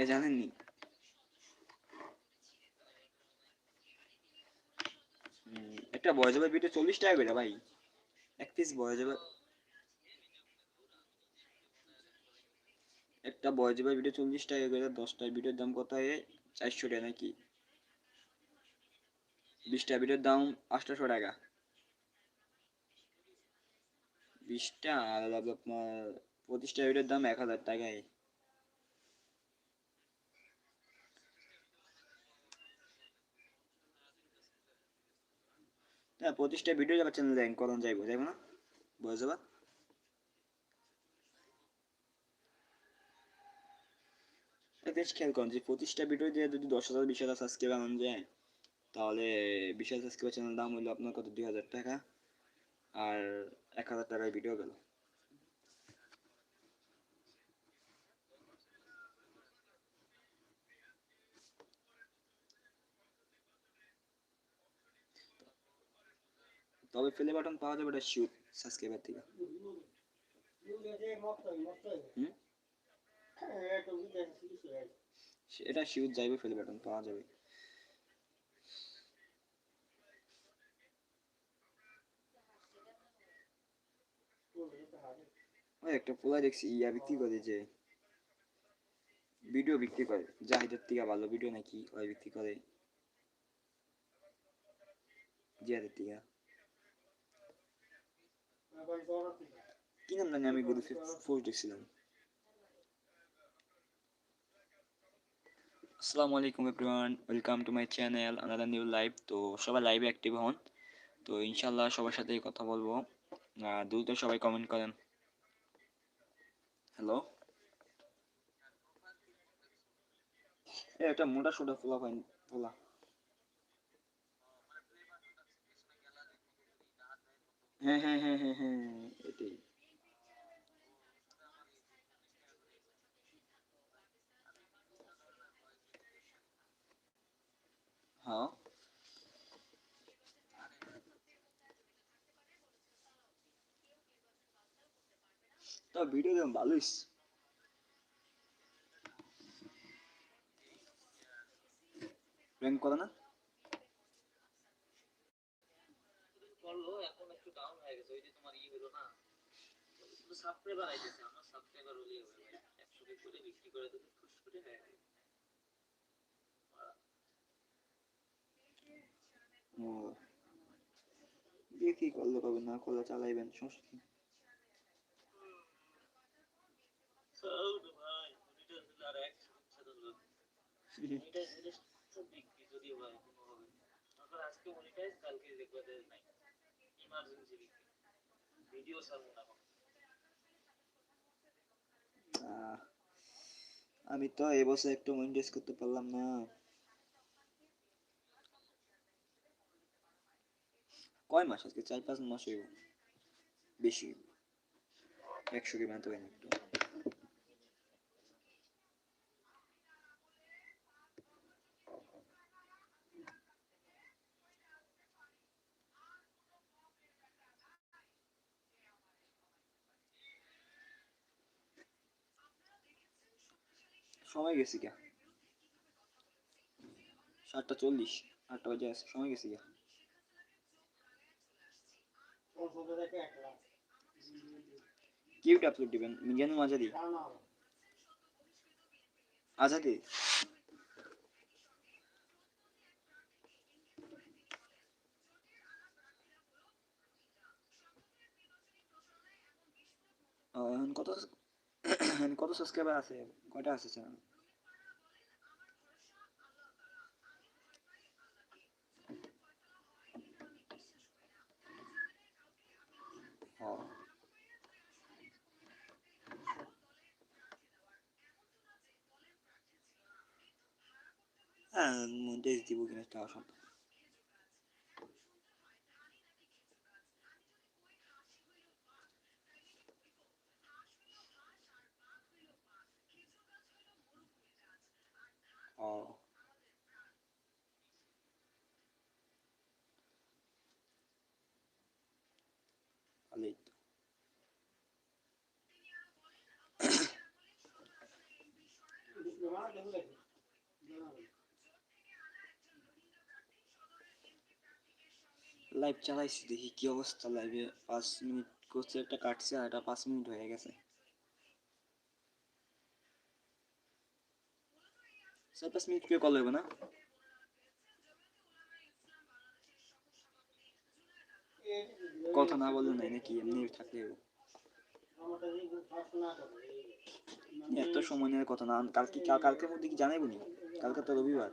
এ জানেননি? একটা বয়স হবে ভিডিও চল্লিশ টাকা করে ভাই। এক পিস বয়স হবে। একটা বয়স হবে ভিডিও চল্লিশ টাকা করে, দশটা ভিডিওর দাম কত হয়? চারশো টাকা নাকি? বিশটা ভিডিওর দাম আটশোশো টাকা। বিশটা আর আপনার পঁচিশটা ভিডিওর দাম এক হাজার টাকায়। হ্যাঁ প্রতিষ্ঠা ভিডিও যাবার চ্যানেল র্যাঙ্ক করানো যাইবো যাইবো না? বয়স যাবা বেশ খেয়াল করুন, যে প্রতিষ্ঠা ভিডিও দিয়ে যদি দশ হাজার, বিশ হাজার সাবস্ক্রাইবার আনানো যায়, তাহলে বিশ হাজার সাবস্ক্রাইবার চ্যানেল দাম হইল আপনার কত? দুই হাজার টাকা। আর এক হাজার টাকায় ভিডিও গেল। তবে ফেলে বাটন পাওয়া যাবে, এটা শিউট সাবস্ক্রাইবার থেকে। এটা শিউট যাইবে ফেলে বাটন পাওয়া যাবে। একটা পোলা দেখছি, ইয়া বিক্রি করে যে ভিডিও বিক্রি করে, জাহিদের থেকে ভালো ভিডিও নাকি, ওই বিক্রি করে। জিয়াদের থেকে। কি নাম জানি আমি গ্রুপে পোস্ট দেখছিলাম আসসালামু আলাইকুম everyone welcome to my channel another new live তো সবাই লাইভে অ্যাক্টিভ হন। তো ইনশাল্লাহ সবার সাথেই কথা বলব। আর দ্রুত সবাই কমেন্ট করেন। হ্যালো এ একটা মোটা সোটা ফোলা ফোলা। হ্যাঁ হ্যাঁ হ্যাঁ হ্যাঁ হ্যাঁ হ্যাঁ। তা ভিডিও দেখুন ভালোই র্যাঙ্ক করে না করল এখন একটু ডাউন হয়ে গেছে ওই যে তোমার ই হলো না শুধু সাবস্ক্রাইবার আইতেছে আমার সাবস্ক্রাইবার হলেই হবে একশো কে করে বিক্রি করে দেবে ফুস করে হয়ে দিয়ে কি করলে কবে না করলে চালাইবেন সমস্যা কি? ভিডিও ছাড়বো না আমি তো এবছর একটু উইন্ডোজ করতে পারলাম না। কয় মাস আজকে? চার পাঁচ মাস বেশি। একশো কি বানাতে পারেন একটু। সময় গেছি কে সাতটা চল্লিশ, আটটা বাজে আছে, সময় গেছি কে কিউট আপলোড দিবেন, মিজানুল মাঝারি। আজাদি। এখন কত কত সাবস্ক্রাইবার আছে? কয়টা আছে চ্যানেল হ্যাঁ মনিটাইজ দিব কিনা তাও সম্ভব ও ভালোই তো লাইভ চালাইছি দেখি কি অবস্থা লাইভে পাঁচ মিনিট করছে, একটা কাটছে আর এটা পাঁচ মিনিট হয়ে গেছে। চার পাঁচ মিনিট করে কল হবে না? কথা না বললে নাই নাকি? এমনি থাকলে। এত সময় নেওয়ার কথা না। কালকে কাল- কালকের মধ্যে কি জানাইব নি? কালকে তো রবিবার।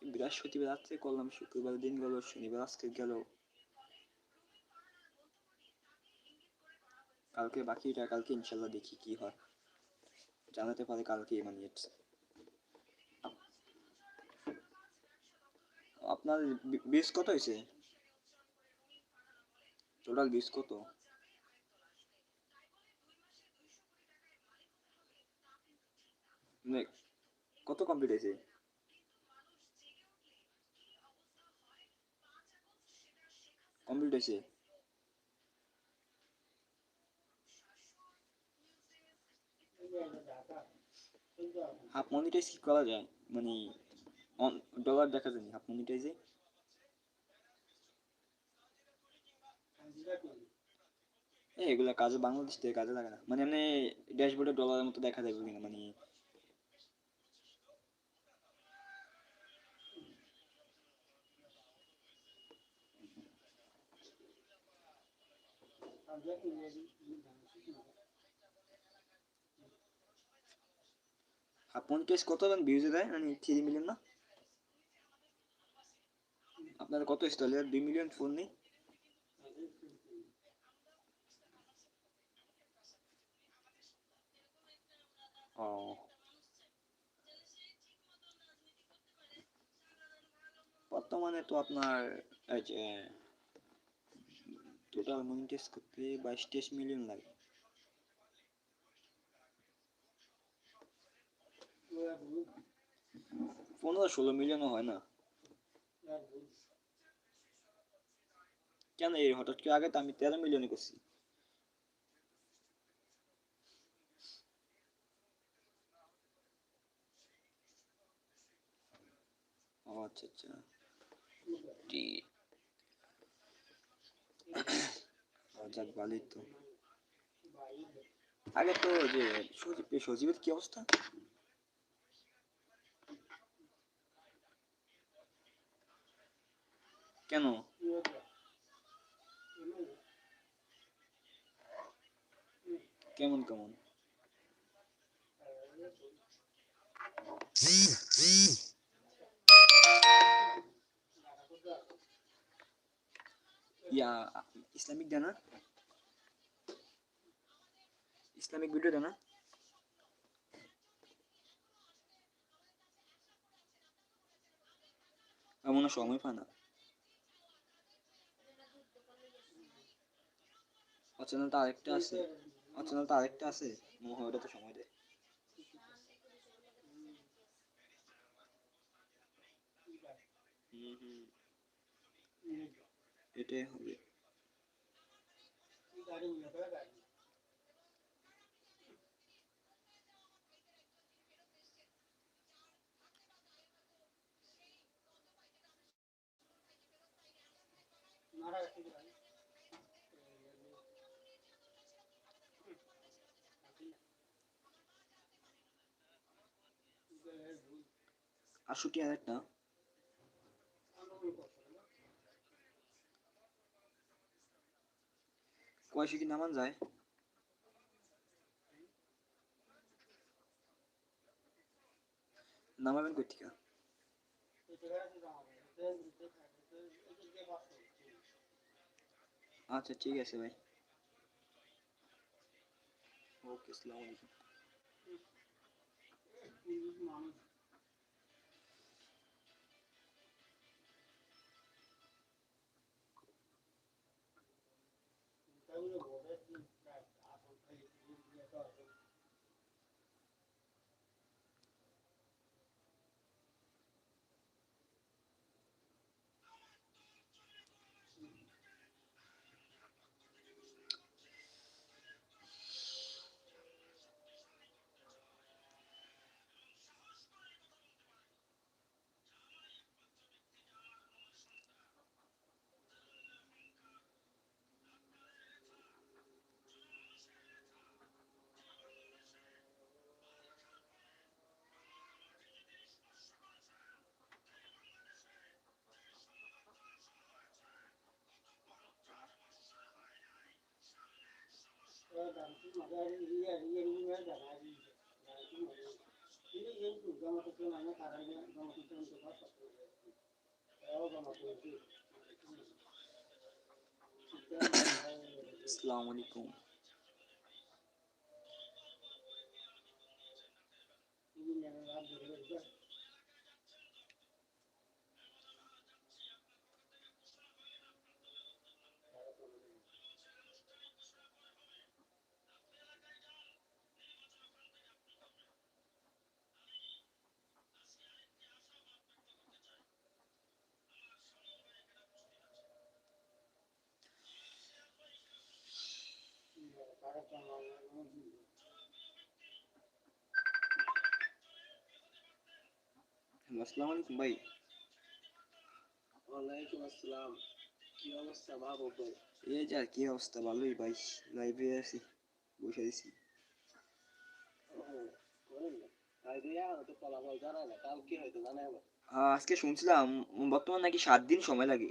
বৃহস্পতিবার রাত্রে করলাম, শুক্রবার দিন গেল, শনিবার আজকে গেল। কালকে বাকিটা, কালকে ইনশাল্লাহ দেখি কি হয়। জানাতে পারে কালকে মানে আপনার বিস কত হয়েছে? টোটাল বিস কত? মানে কত কমপ্লিট হয়েছে? কমপ্লিট হয়েছে? হাফ মনিটাইজ কি করা যায়? মানে ডলার দেখা যায়নি, হাফ মনিটাইজে। এগুলা কাজে বাংলাদেশ থেকে কাজে লাগে না। মানে এমনি ড্যাশবোর্ডে ডলারের মতো দেখা যাবে কিনা মানে হাফ মনিটাইজ কত ভিউজে দেয়? মানে থ্রি মিলিয়ন না? আপনার কত স্টলে? দুই মিলিয়ন ফোন নেই? ও। বর্তমানে তো আপনার টোটাল মনিটাইজ করতে বাইশ তেইশ মিলিয়ন লাগে। পনেরো ষোলো মিলিয়নও হয় না? কেন এই হঠাৎ করে আগে তো আমি তেরো মিলিয়নে করছি। আচ্ছা আচ্ছা। যাক, ভালোই তো। আগে তো যে সজীব সজীবের কি অবস্থা? কেন? কেমন কেমন? ইসলামিক দেনা? ইসলামিক ভিডিও দেনা? এমন সময় পায় না। অচেনাটা আরেকটা আছে। অচেনাটা আরেকটা আছে মনে হয় ওটা তো সময় দেয় হুম হুম এটাই হবে আশুটি আরেকটা কয়শো কি নামান যায়? নামাবেন কই আচ্ছা ঠিক আছে ভাই। ওকে, আসসালামু আলাইকুম। seguro আসসালামু আলাইকুম হ্যালো আসসালামু আলাইকুম ভাই। ওয়ালাইকুম আসসালাম। কি অবস্থা মাহবুব ভাই এই যে কি অবস্থা ভালোই ভাই। লাইভে আছি বসে আছি। আজকে শুনছিলাম বর্তমান নাকি সাত দিন সময় লাগে।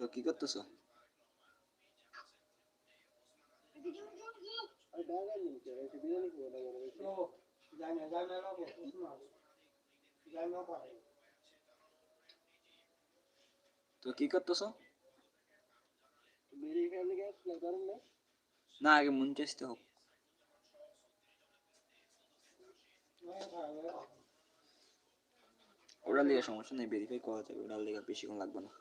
তো কি করতেছো তো কি করতেছো না আগে মন চেষ্টা হোক ওটার লেগে সমস্যা নেই ভেরিফাই করা যাবে ওটার লেগে বেশিক্ষণ লাগবে না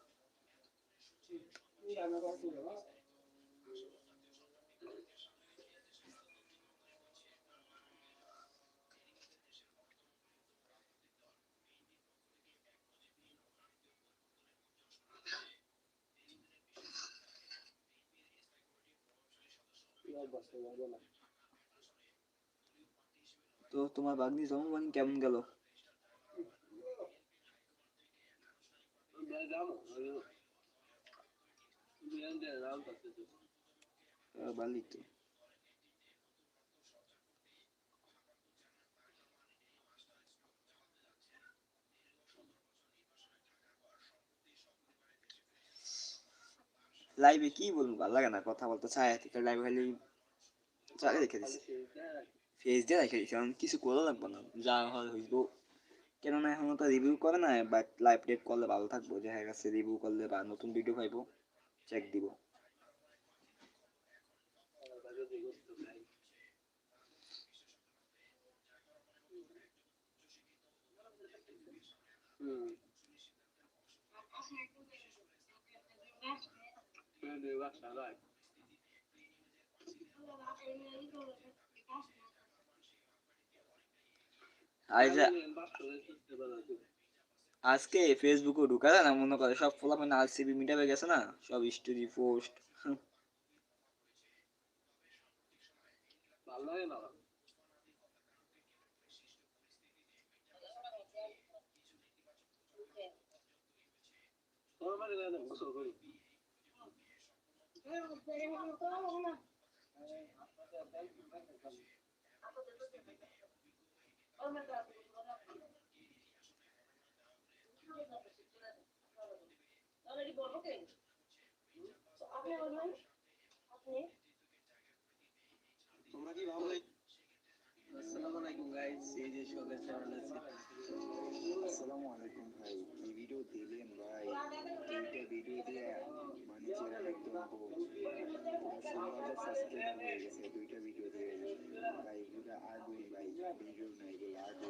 তো তোমার বাগনি জন্মদিন কেমন গেল লাইভে কি বলব? ভালো লাগে না কথা বলতে থেকে লাইভে খালি রেখে দিছি। ফেস দিয়ে রেখে দিছি কারণ কিছু করা লাগবে না। যা হয় হইব। কেননা এখন তো রিভিউ করে না বাট লাইভ ডেট করলে ভালো থাকব, যে হ্যাঁ রিভিউ করলে বা নতুন ভিডিও পাইবো। চেক দিব। হুম আজকে ফেসবুকে ঢুকা না মনে করে সব ফলো মানে আরসিবি মিটাবে গেছে না সব স্টোরি পোস্ট ভালো লাগে না তোমরা কি আলাইকুম ভাই। কি ভিডিও দিলেন ভাই? তিনটা ভিডিও দিয়ে মানে ভাই, এগুলো ভিডিও না এগুলো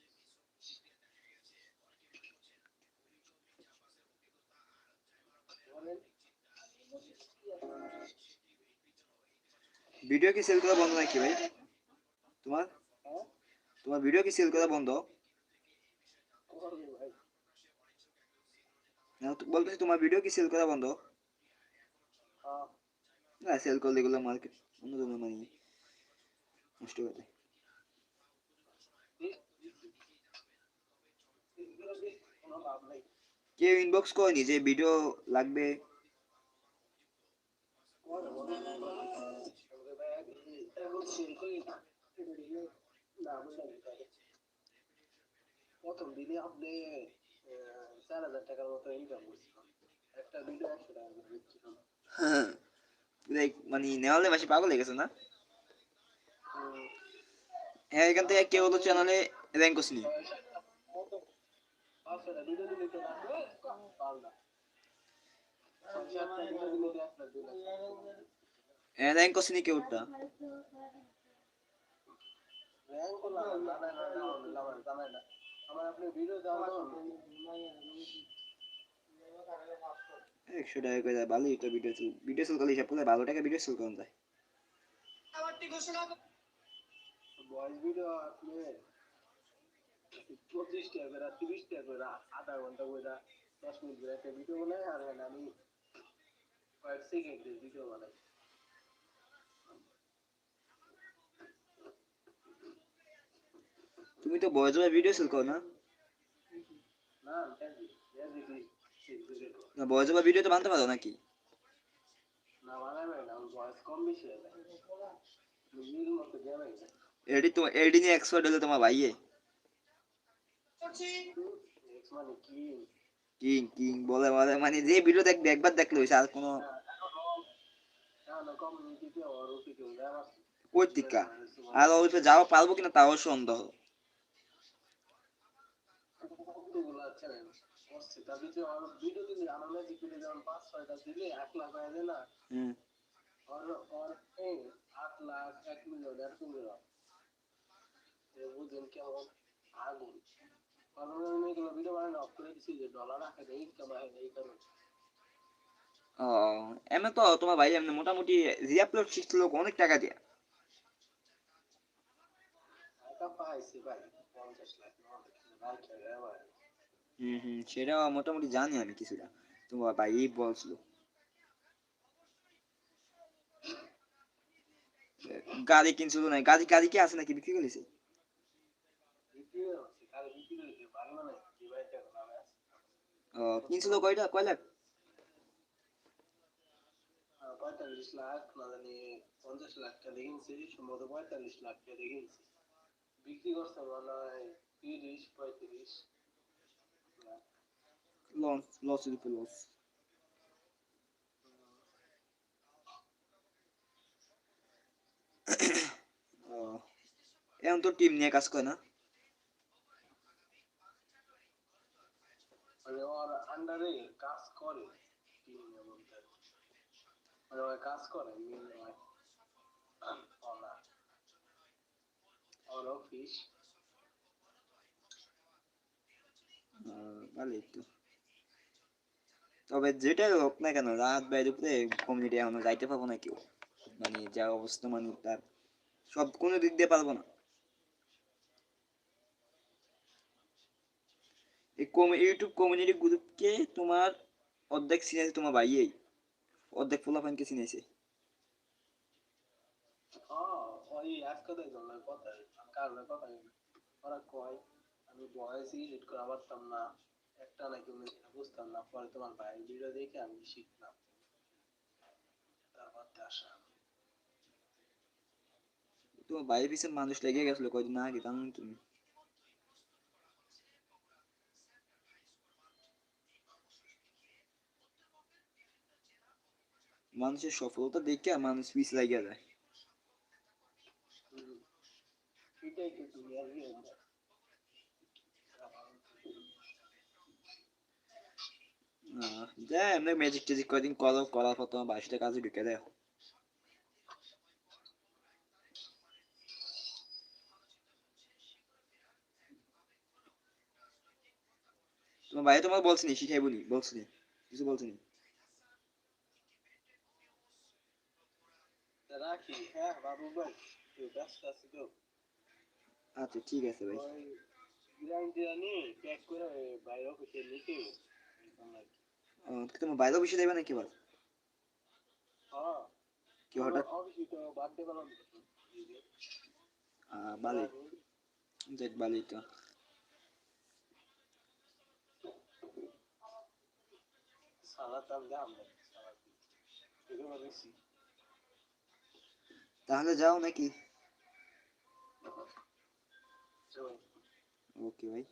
ভিডিও কি সেল করা বন্ধ নাকি ভাই? তোমার? তোমার ভিডিও কি সেল করা বন্ধ? না বলতেছি তোমার ভিডিও কি সেল করা বন্ধ? না সেল করলে এগুলো মার্কেট অন্য জন্য মানে নষ্ট করে দেয়। কেউ ইনবক্স করেনি যে ভিডিও লাগবে? প্রথম দিনে আপনি চার হাজার টাকার মতো ইনকাম করছিলাম একটা ভিডিও একশো টাকা করে দিচ্ছিলাম হ্যাঁ মানে নেওয়ালে মাসে পাগল হয়ে গেছে না? হ্যাঁ এখান থেকে কেউ হলো চ্যানেলে র্যাঙ্ক করছিনি পাঁচশোটা র্যাঙ্ক করছিনি কেউটা একশো টাকা করে ভালো এটা ভিডিও সেল ভিডিও করলে ভালো টাকা ভিডিও সেল করা যায় পঁচিশ টাকা করে তিরিশ টাকা করে আধা ঘণ্টা দশ মিনিট একটা ভিডিও বানাই আর আমি কয়েক ভিডিও বানাই তুমি তো বয়স ভিডিও সেল করো না? না দেখি দেখি বয়স ভিডিও তো বানতে পারো নাকি? এডি তো এডিং এক্সপার্ট হলো তোমার ভাইয়ে। মানে কি? কিং কিং বলে বলে মানে যে ভিডিও দেখবে একবার দেখলে হয়েছে আর কোনো ওই টিকা? আর ওইটা যাওয়া পারব কিনা তাও সন্দেহ কতগুলো আছে না তার ভিতরে ওর ভিডিও আমার ম্যাজিক ভিডিও যেমন পাঁচ ছয়টা দিলে এক লাখ হয়ে যায় না? ওর ওর এই আট লাখ এক মিলিয়ন এরকম বেরো বুঝেন কেমন আগুন। কারণ আমি এগুলো ভিডিও বানানো অফ করে দিছি যে ডলার রাখে দেয় ইনকাম হয় এই কারণে। ও এমনি তো তোমার ভাই এমনি মোটামুটি রিআপলোড শিখছিল অনেক টাকা দিয়ে। টাকা পাইছি ভাই পঞ্চাশ লাখ ভাই। হুম হুম। সেটা মোটামুটি জানি আমি কিছুটা। তোমার ভাই বলছিল। গাড়ি কিনছিল না গাড়ি গাড়ি কি আছে নাকি বিক্রি করেছে? কিনছিল কয়টা কয় লাখ? পঁয়তাল্লিশ লাখ না জানি পঞ্চাশ লাখ টাকা সম্ভবত পঁয়তাল্লিশ লাখ টাকা বিক্রি করছে মনে হয় তিরিশ পঁয়ত্রিশ। লস লসের উপর লস এখন তো টিম নিয়ে কাজ করে না? আন্ডারে কাজ করে কি বলতে। কাজ করে ভালোই তবে যেটাই হোক না কেন, রাত বাইরে উপরে কমিউনিটি এখনও যাইতে পারব না কেউ। মানে যা অবস্থা মানে তার সব কোনো দিক দিয়ে পারব না। ইউটিউব কমিউনিটি গ্রুপকে তোমার অর্ধেক চিনেছে তোমার ভাইয়েই। অর্ধেক ফোলাফানকে চিনেছে। কথা কথা ওরা কয়? আমি বয়স এডিট করা পারতাম না একটা নাকি আমি সেটা বুঝতাম না পরে তোমার ভাই ভিডিও দেখে আমি শিখলাম। তারপর আসা। তোমার ভাইয়ের পিছনে মানুষ লেগে গেছিল কয়দিন আগে জানো তুমি? মানুষের সফলতা দেখে আর মানুষ পিছ লাগিয়ে যায়। এটাই তো দুনিয়ার নিয়ম যা এমনি ম্যাজিক টেজিক কয়দিন করো করার পর তোমার বাইশটা কাজে ঢুকে দেয়। তোমার ভাই তোমার বলছিনি শিখাইবো নি বলছিনি কিছু বলছিনি। আচ্ছা ঠিক আছে ভাই। দিয়ে নিয়ে প্যাক করে বাইরে অফিসে ও, তোমার বাইরে নাকি বল? হ্যাঁ কি হঠাৎ বানানো আহ, বালি। বালি তো। তাহলে যাও নাকি? ওকে ভাই।